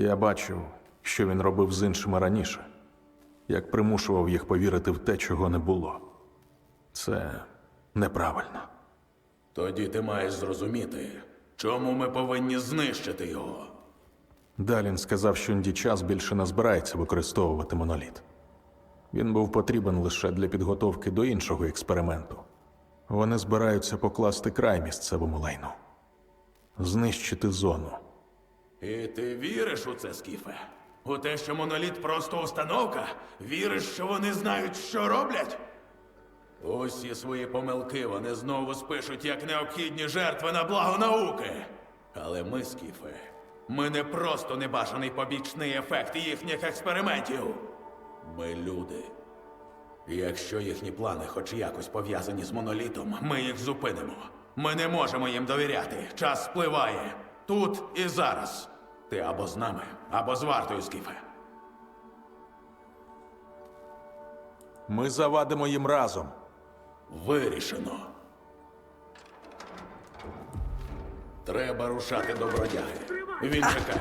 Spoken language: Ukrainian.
Я бачив, що він робив з іншими раніше, як примушував їх повірити в те, чого не було. Це неправильно. Тоді ти маєш зрозуміти, чому ми повинні знищити його. Далін сказав, що Час більше не збирається використовувати моноліт. Він був потрібен лише для підготовки до іншого експерименту. Вони збираються покласти край місцевому лайну, знищити зону. І ти віриш у це, Скіфе? У те, що моноліт просто установка? Віриш, що вони знають, що роблять? Усі свої помилки вони знову спишуть як необхідні жертви на благо науки. Але ми, Скіфе, ми не просто небажаний побічний ефект їхніх експериментів. Ми люди. Якщо їхні плани хоч якось пов'язані з монолітом, ми їх зупинимо. Ми не можемо їм довіряти. Час спливає. Тут і зараз. Ти або з нами, або з вартою, Скіфе. Ми завадимо їм разом. Вирішено. Треба рушати до бродяги. Він чекає.